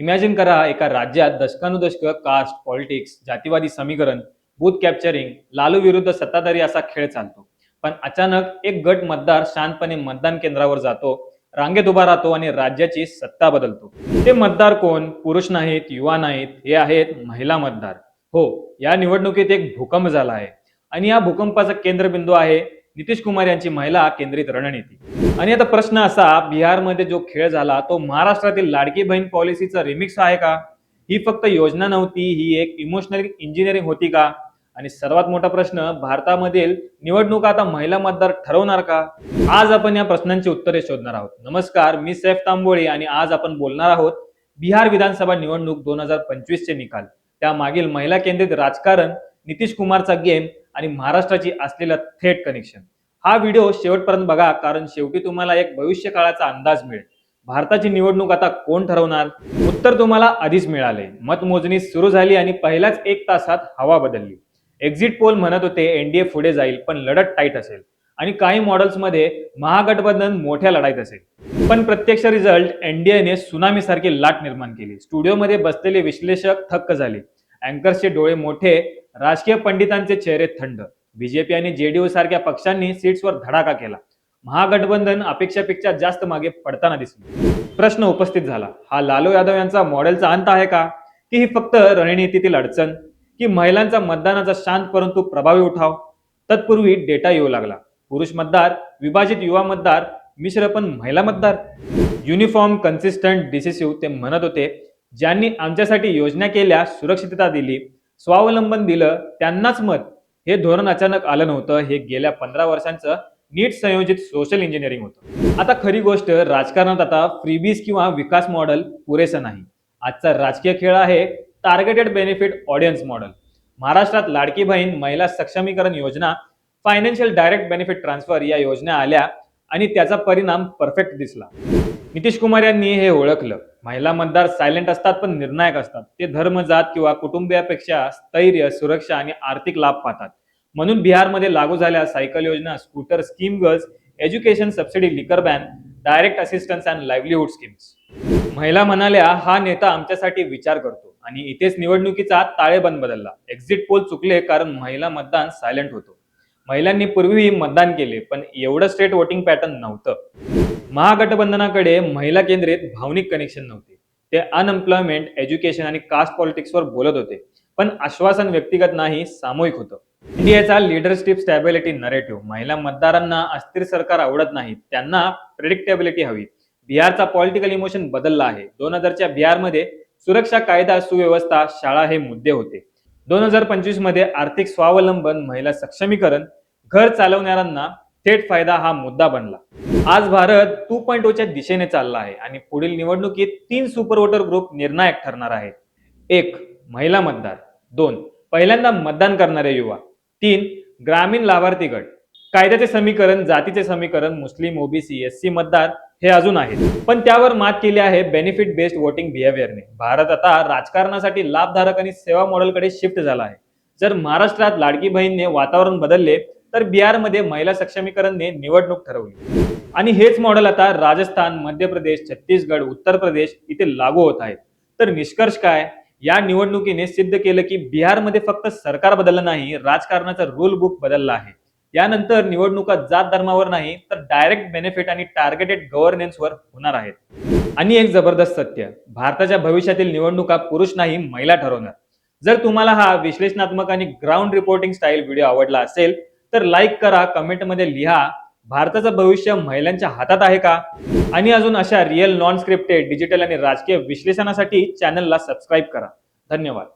Imagine करा एका राज्यात दशकानुदशक कास्ट पॉलिटिक्स जातीवादी समीकरण बूथ कॅप्चरिंग लालू विरुद्ध सत्ताधारी असा खेळ चालतो. पण अचानक एक गट मतदार शांतपणे मतदान केंद्रावर जातो रांगेत उभा राहतो आणि राज्याची सत्ता बदलतो. ते मतदार कोण? पुरुष नाहीत युवा नाहीत हे आहेत महिला मतदार. हो या निवडणुकीत एक भूकंप झाला आहे. आणि या भूकंपाचा केंद्रबिंदू आहे नितीश कुमार यांची महिला केंद्रित रणनीती. आणि आता प्रश्न असा बिहारमध्ये जो खेळ झाला तो महाराष्ट्रातील लाडकी बहीण पॉलिसीचा रिमिक्स आहे का? ही फक्त योजना नव्हती ही एक इमोशनल इंजिनिअरिंग होती का? आणि सर्वात मोठा प्रश्न भारतामधील निवडणुका आता महिला मतदार ठरवणार का? आज आपण या प्रश्नांची उत्तरे शोधणार आहोत. नमस्कार मी सैफ तांबोळी आणि आज आपण बोलणार आहोत बिहार विधानसभा निवडणूक दोन हजार पंचवीस चे निकाल. त्यामागील महिला केंद्रित राजकारण नितीश कुमारचा गेम आणि महाराष्ट्राची असलेलं थेट कनेक्शन हा व्हिडिओ शेवटपर्यंत बघा कारण शेवटी तुम्हाला एक भविष्य काळाचा अंदाज मिळेल. भारताची निवडणूक आता कोण ठरवणार? उत्तर तुम्हाला आधीच मिळाले. मतमोजणी सुरू झाली आणि पहिल्याच एक तासात हवा बदलली. एक्झिट पोल म्हणत होते एनडीए पुढे जाईल पण लढत टाईट असेल. आणि काही मॉडेल्समध्ये महागठबंधन मोठ्या लढाईत असेल. पण प्रत्यक्ष रिझल्ट एनडीएने सुनामीसारखी लाट निर्माण केली. स्टुडिओमध्ये बसलेले विश्लेषक थक्क झाले. अँकर्सचे डोळे मोठे राजकीय पंडितांचे चेहरे थंड. बीजेपी आणि जेडीयू सारख्या पक्षांनी सीट्सवर धडाका केला. महागठबंधन अपेक्षापेक्षा जास्त मागे पडताना दिसले. प्रश्न उपस्थित झाला. हा लालू यादव यांचा मॉडेलचा अंत आहे का? की ही फक्त रणनीतीतील अडचण? की महिलांचा मतदानाचा शांत परंतु प्रभावी उठाव? तत्पूर्वी डेटा येऊ लागला. पुरुष मतदार विभाजित युवा मतदार मिश्र पण महिला मतदार. युनिफॉर्म कन्सिस्टंट डिसिसिव्ह ते म्हणत होते ज्यांनी आमच्यासाठी योजना केल्या सुरक्षितता दिली स्वावलंबन दिलं त्यांनाच मत. हे धोरण अचानक आलं नव्हतं. हे गेल्या पंधरा वर्षांचं नीट संयोजित सोशल इंजिनिअरिंग होतं. आता खरी गोष्ट राजकारणात आता फ्रीबीज किंवा विकास मॉडेल पुरेसं नाही. आजचा राजकीय खेळ आहे टार्गेटेड बेनिफिट ऑडियन्स मॉडेल महाराष्ट्रात लाडकी बहीण महिला सक्षमीकरण योजना फायनान्शियल डायरेक्ट बेनिफिट ट्रान्सफर या योजना आल्या. आणि त्याचा परिणाम परफेक्ट दिसला. नितीश कुमार यांनी हे ओळखलं. महिला मतदार सायलेंट असतात पण निर्णायक असतात. ते धर्म जात किंवा कुटुंबियापेक्षा स्थैर्य सुरक्षा आणि आर्थिक लाभ पाहतात. म्हणून बिहारमध्ये लागू झाल्या सायकल योजना scooter scheme girls education subsidy liquor ban direct assistance and livelihood schemes महिला म्हणाल्या हा नेता आमच्यासाठी विचार करतो आणि इथेच निवडणुकीचा ताळेबंद बदलला. एक्झिट पोल चुकले कारण महिला मतदान सायलेंट होतो. महिलांनी पूर्वीही मतदान केले पण एवढं स्टेट वोटिंग पॅटर्न नव्हतं. महागठबंधनाकडे महिला केंद्रित भावनिक कनेक्शन नव्हते. ते अनएम्प्लॉयमेंट एज्युकेशन आणि कास्ट पॉलिटिक्सवर बोलत होते. पण आश्वासन व्यक्तिगत नाही सामूहिक होतं. इंडियाचा लिडरशिप स्टॅबिलिटी नरेटिव्ह महिला मतदारांना अस्थिर सरकार आवडत नाही त्यांना प्रेडिक्टेबिलिटी हवी. बिहारचा पॉलिटिकल इमोशन बदलला आहे. दोन हजारच्या बिहारमध्ये सुरक्षा कायदा सुव्यवस्था शाळा हे मुद्दे होते. दोन हजार पंचवीसमध्ये आर्थिक स्वावलंबन महिला सक्षमीकरण घर चालवणाऱ्यांना थेट फायदा हा मुद्दा बनला. आज भारत टू पॉईंट ओच्या दिशेने चालला आहे आणि पुढील निवडणुकीत तीन सुपर वोटर ग्रुप निर्णायक ठरणार आहेत. एक महिला मतदार. दोन पहिल्यांदा मतदान करणारे युवा. तीन ग्रामीण लाभार्थी गट. कायद्याचे समीकरण जातीचे समीकरण मुस्लिम ओबीसी एस सी मतदार हे अजून आहेत. पण त्यावर मात केली आहे बेनिफिट बेस्ड वोटिंग बिहेवियरने भारत आता राजकारणासाठी लाभधारक आणि सेवा मॉडेलकडे शिफ्ट झाला आहे. जर महाराष्ट्रात लाडकी बहीणने वातावरण बदलले तर बिहारमध्ये महिला सक्षमीकरणने निवडणूक ठरवली. आणि हेच मॉडेल आता राजस्थान मध्य प्रदेश छत्तीसगड उत्तर प्रदेश इथे लागू होत आहे तर निष्कर्ष काय? या निवडणुकीने सिद्ध केलं की बिहारमध्ये फक्त सरकार बदललं नाही राजकारणाचा रूल बुक बदलला आहे. यानंतर निवडणुका जात धर्मावर नाही तर डायरेक्ट बेनिफिट आणि टार्गेटेड गव्हर्नन्सवर होणार आहेत. आणि एक जबरदस्त सत्य भारताच्या भविष्यातील निवडणुका पुरुष नाही महिला ठरवणार. जर तुम्हाला हा विश्लेषणात्मक आणि ग्राउंड रिपोर्टिंग स्टाईल व्हिडिओ आवडला असेल तर लाईक करा कमेंटमध्ये लिहा भारताचं भविष्य महिलांच्या हातात आहे का? आणि अजून अशा रिअल नॉन स्क्रिप्टेड डिजिटल आणि राजकीय विश्लेषणासाठी चॅनलला सबस्क्राईब करा. धन्यवाद.